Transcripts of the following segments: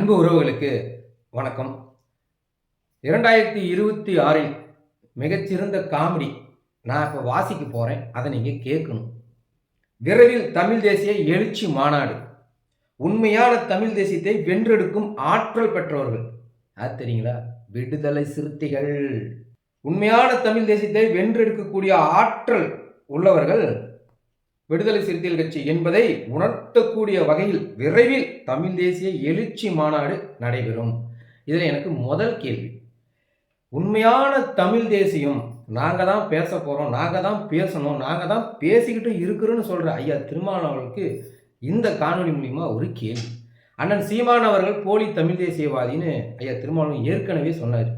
அன்பு உறவுகளுக்கு வணக்கம். இரண்டாயிரத்தி இருபத்தி ஆறில் மிகச்சிறந்த காமெடி நான் இப்போ வாசிக்க போகிறேன் அதை நீங்கள் கேட்கணும். விரைவில் தமிழ் தேசிய எழுச்சி மாநாடு. உண்மையான தமிழ் தேசியத்தை வென்றெடுக்கும் ஆற்றல் பெற்றவர்கள். அது தெரியுங்களா? விடுதலை சிறுத்தைகள். உண்மையான தமிழ் தேசியத்தை வென்றெடுக்கக்கூடிய ஆற்றல் உள்ளவர்கள் விடுதலை சிறுத்தைகள் கட்சி என்பதை உணர்த்தக்கூடிய வகையில் விரைவில் தமிழ் தேசிய எழுச்சி மாநாடு நடைபெறும். இதில் எனக்கு முதல் கேள்வி. உண்மையான தமிழ் தேசியம் நாங்கள் தான் பேச போகிறோம் நாங்கள் தான் பேசணும் நாங்கள் தான் பேசிக்கிட்டு இருக்கிறோன்னு சொல்கிற ஐயா திருமாவளவர்களுக்கு இந்த காணொலி மூலிமா ஒரு கேள்வி. அண்ணன் சீமான் அவர்கள் போலி தமிழ் தேசியவாதின்னு ஐயா திருமாவளவன் ஏற்கனவே சொன்னார்.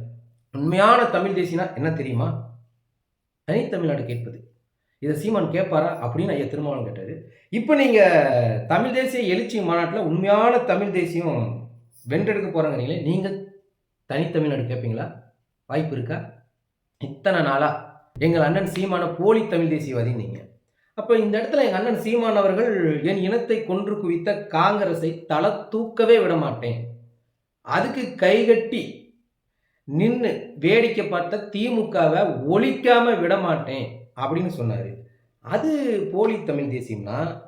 உண்மையான தமிழ் தேசியனா என்ன தெரியுமா? தனித்தமிழ்நாடு கேட்பது. இதை சீமான் கேட்பாரா அப்படின்னு ஐயா திருமாவளம் கேட்டார். இப்போ நீங்கள் தமிழ் தேசிய எழுச்சி மாநாட்டில் உண்மையான தமிழ் தேசியம் வென்றெடுக்க போகிறாங்கிறீங்களே நீங்கள் தனித்தமிழ்நாடு கேட்பீங்களா? வாய்ப்பு இருக்கா? இத்தனை நாளாக எங்கள் அண்ணன் சீமான போலி தமிழ் தேசியவாதி நீங்கள் அப்போ இந்த இடத்துல எங்கள் அண்ணன் சீமான் அவர்கள் என் இனத்தை கொன்று குவித்த காங்கிரஸை தலை தூக்கவே விட மாட்டேன். அதுக்கு கைகட்டி நின்று வேடிக்கை பார்த்த திமுகவை ஒழிக்காமல் விட மாட்டேன். அப்படின்னு சொன்னார். அது போலி தமிழ் தேசியம்னா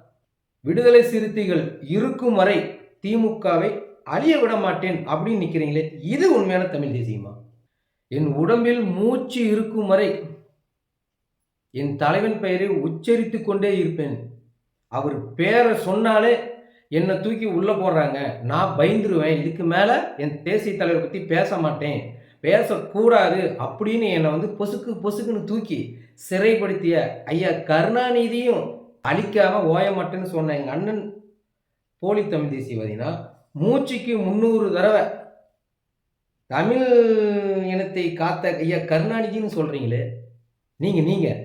விடுதலை சிறுத்தைகள் இருக்கும் வரை திமுகவை அழிய விட மாட்டேன் அப்படின்னு நிற்கிறீங்களே இது உண்மையான தமிழ் தேசியமா? என் உடம்பில் மூச்சு இருக்கும் வரை என் தலைவன் பெயரை உச்சரித்து கொண்டே இருப்பேன். அவர் பேரை சொன்னாலே என்னை தூக்கி உள்ளே போடுறாங்க. நான் பயந்துருவேன். இதுக்கு மேலே என் தேசிய தலைவரை பற்றி பேச மாட்டேன். பேசக்கூடாது அப்படின்னு என்னை வந்து பொசுக்கு பொசுக்குன்னு தூக்கி சிறைப்படுத்திய ஐயா கருணாநிதியும் அழிக்காம ஓய மாட்டேன்னு சொன்ன எங்கள் அண்ணன் போலி தமிழ் தேசிய பார்த்தீங்கன்னா மூச்சுக்கு முந்நூறு தடவை தமிழ் இனத்தை காத்த ஐயா கருணாநிதின்னு சொல்கிறீங்களே நீங்கள் நீங்கள்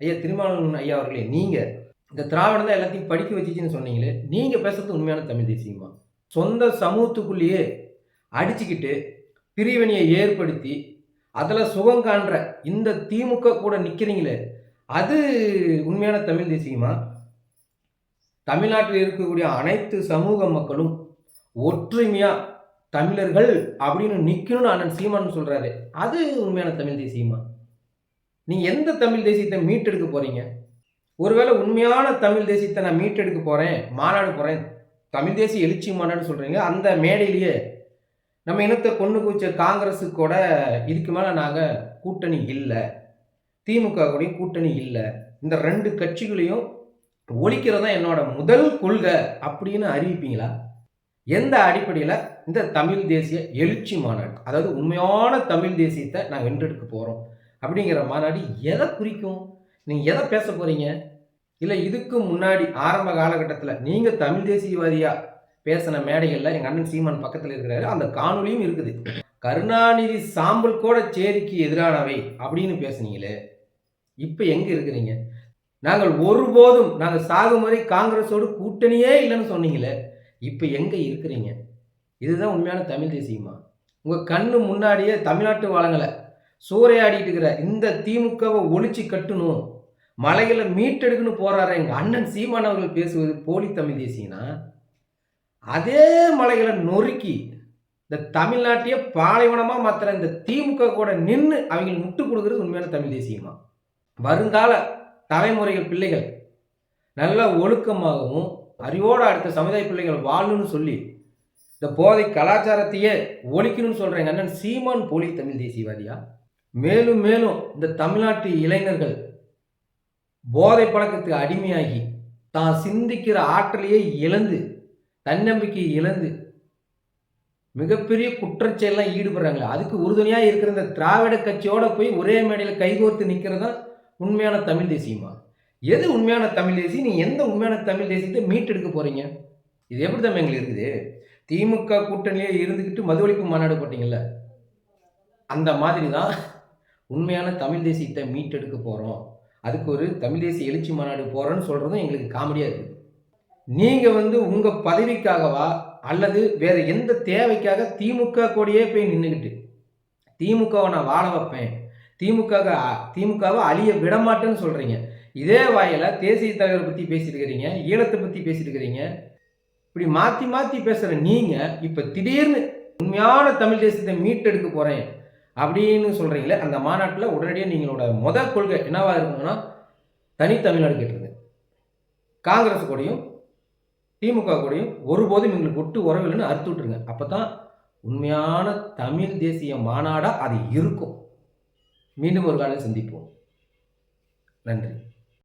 ஐயா திருமாவளவன் ஐயா அவர்களே நீங்கள் இந்த திராவிடம் தான் எல்லாத்தையும் படிக்க வச்சிச்சின்னு சொன்னீங்களே நீங்கள் பேசுறது உண்மையான தமிழ் தேசியமா? சொந்த சமூகத்துக்குள்ளேயே அடிச்சுக்கிட்டு பிரிவினையை ஏற்படுத்தி அதில் சுகம் காண்ற இந்த திமுக கூட நிற்கிறீங்களே அது உண்மையான தமிழ் தேசியமா? தமிழ்நாட்டில் இருக்கக்கூடிய அனைத்து சமூக மக்களும் ஒற்றுமையாக தமிழர்கள் அப்படின்னு நிற்கணும்னு அண்ணன் சீமான் சொல்கிறாரு அது உண்மையான தமிழ் தேசியமா? நீங்கள் எந்த தமிழ் தேசியத்தை மீட்டெடுக்க போகிறீங்க ஒருவேளை உண்மையான தமிழ் தேசியத்தை நான் மீட்டெடுக்க போகிறேன் மாநாடு போகிறேன் தமிழ் தேசிய எழுச்சி மாநாடு சொல்கிறீங்க அந்த மேடையிலேயே நம்ம இனத்தை கொண்டு குவிச்ச காங்கிரஸு கூட இதுக்கு மேலே நாங்கள் கூட்டணி இல்லை. திமுக கூடயும் கூட்டணி இல்லை. இந்த ரெண்டு கட்சிகளையும் ஒழிக்கிறது தான் என்னோட முதல் கொள்கை அப்படின்னு அறிவிப்பீங்களா? எந்த அடிப்படையில்? இந்த தமிழ் தேசிய எழுச்சி மாநாடு. அதாவது உண்மையான தமிழ் தேசியத்தை நான் வென்றெடுக்க போகிறோம் அப்படிங்கிற மாநாடு எதை குறிக்கும்? நீங்கள் எதை பேச போகிறீங்க இல்லை இதுக்கு முன்னாடி ஆரம்ப காலகட்டத்தில் நீங்கள் தமிழ் தேசியவாதியாக பேசின மேடைகளில் எங்கள் அண்ணன் சீமான் பக்கத்தில் இருக்கிறாரு. அந்த காணொலியும் இருக்குது. கருணாநிதி சாம்பல் கூட சேரிக்கு எதிரானவை அப்படின்னு பேசுனீங்களே இப்போ எங்கே இருக்கிறீங்க? நாங்கள் ஒருபோதும் நாங்கள் சாகும் வரை காங்கிரஸோடு கூட்டணியே இல்லைன்னு சொன்னீங்களே இப்போ எங்கே இருக்கிறீங்க? இதுதான் உண்மையான தமிழ் தேசியமா? உங்கள் கண்ணு முன்னாடியே தமிழ்நாட்டு வளங்களை சூறையாடிட்டு இருக்கிற இந்த திமுகவை ஒழிச்சு கட்டணும் மலைகளை மீட்டெடுக்கணும் போறாரு எங்கள் அண்ணன் சீமான் அவர்கள் பேசுவது போலி தமிழ் தேசியனா? அதே மலைகளை நொறுக்கி இந்த தமிழ்நாட்டையே பாலைவனமாக மாத்திர இந்த திமுக கூட நின்று அவங்களுக்கு முட்டு கொடுக்குறது உண்மையான தமிழ் தேசியமா? வருங்கால தலைமுறைகள் பிள்ளைகள் நல்ல ஒழுக்கமாகவும் அறிவோடு அடுத்த சமுதாய பிள்ளைகள் வாழணும்னு சொல்லி இந்த போதை கலாச்சாரத்தையே ஒழிக்கணும்னு சொல்கிற எங்கள் அண்ணன் சீமான் போலி தமிழ் தேசியவாதியா? மேலும் மேலும் இந்த தமிழ்நாட்டு இளைஞர்கள் போதை பழக்கத்துக்கு அடிமையாகி தான் சிந்திக்கிற ஆற்றலையே இழந்து தன்னம்பிக்கை இழந்து மிகப்பெரிய குற்றச்செயலாம் ஈடுபடுறாங்களே. அதுக்கு உறுதுணையாக இருக்கிற இந்த திராவிட கட்சியோட போய் ஒரே மேடையில் கைகோர்த்து நிற்கிறது தான் உண்மையான தமிழ் தேசியமா? எது உண்மையான தமிழ் தேசியம்? நீ எந்த உண்மையான தமிழ் தேசியத்தை மீட்டெடுக்க போகிறீங்க இது எப்படி தான் எங்களுக்கு இருக்குது? திமுக கூட்டணியே இருந்துக்கிட்டு மது ஒழிப்பு மாநாடு போட்டிங்கள்ல அந்த மாதிரி தான் உண்மையான தமிழ் தேசியத்தை மீட்டெடுக்க போகிறோம் அதுக்கு ஒரு தமிழ் தேசிய எழுச்சி மாநாடு போகிறோன்னு சொல்கிறதும் எங்களுக்கு காமெடியாக இருக்குது நீங்கள் வந்து உங்கள் பதவிக்காகவா அல்லது வேறு எந்த தேவைக்காக திமுக கூடயே போய் நின்றுக்கிட்டு திமுகவை நான் வாழ வைப்பேன் திமுக திமுகவை அழிய விட மாட்டேன்னு சொல்கிறீங்க இதே வாயில் தேசிய தலைவரை பற்றி பேசிட்டு இருக்கிறீங்க ஈழத்தை பற்றி பேசிட்டு இருக்கிறீங்க. இப்படி மாற்றி மாற்றி பேசுகிற நீங்கள் இப்போ திடீர்னு உண்மையான தமிழ் தேசியத்தை மீட்டெடுக்க போகிறேன் அப்படின்னு சொல்கிறீங்களே அந்த மாநாட்டில் உடனடியாக நீங்களோட முதல் கொள்கை என்னவா இருக்குன்னா தனித்தமிழ்நாடு கேட்டுருங்க காங்கிரஸ் கூடயும் திமுக கூடயும் ஒருபோதும் எங்களுக்கு ஒட்டு உறவில்லைன்னு அறுத்து விட்டுருங்க. அப்போ தான் உண்மையான தமிழ் தேசிய மாநாடாக அது இருக்கும். மீண்டும் ஒரு காலையில் சந்திப்போம். நன்றி.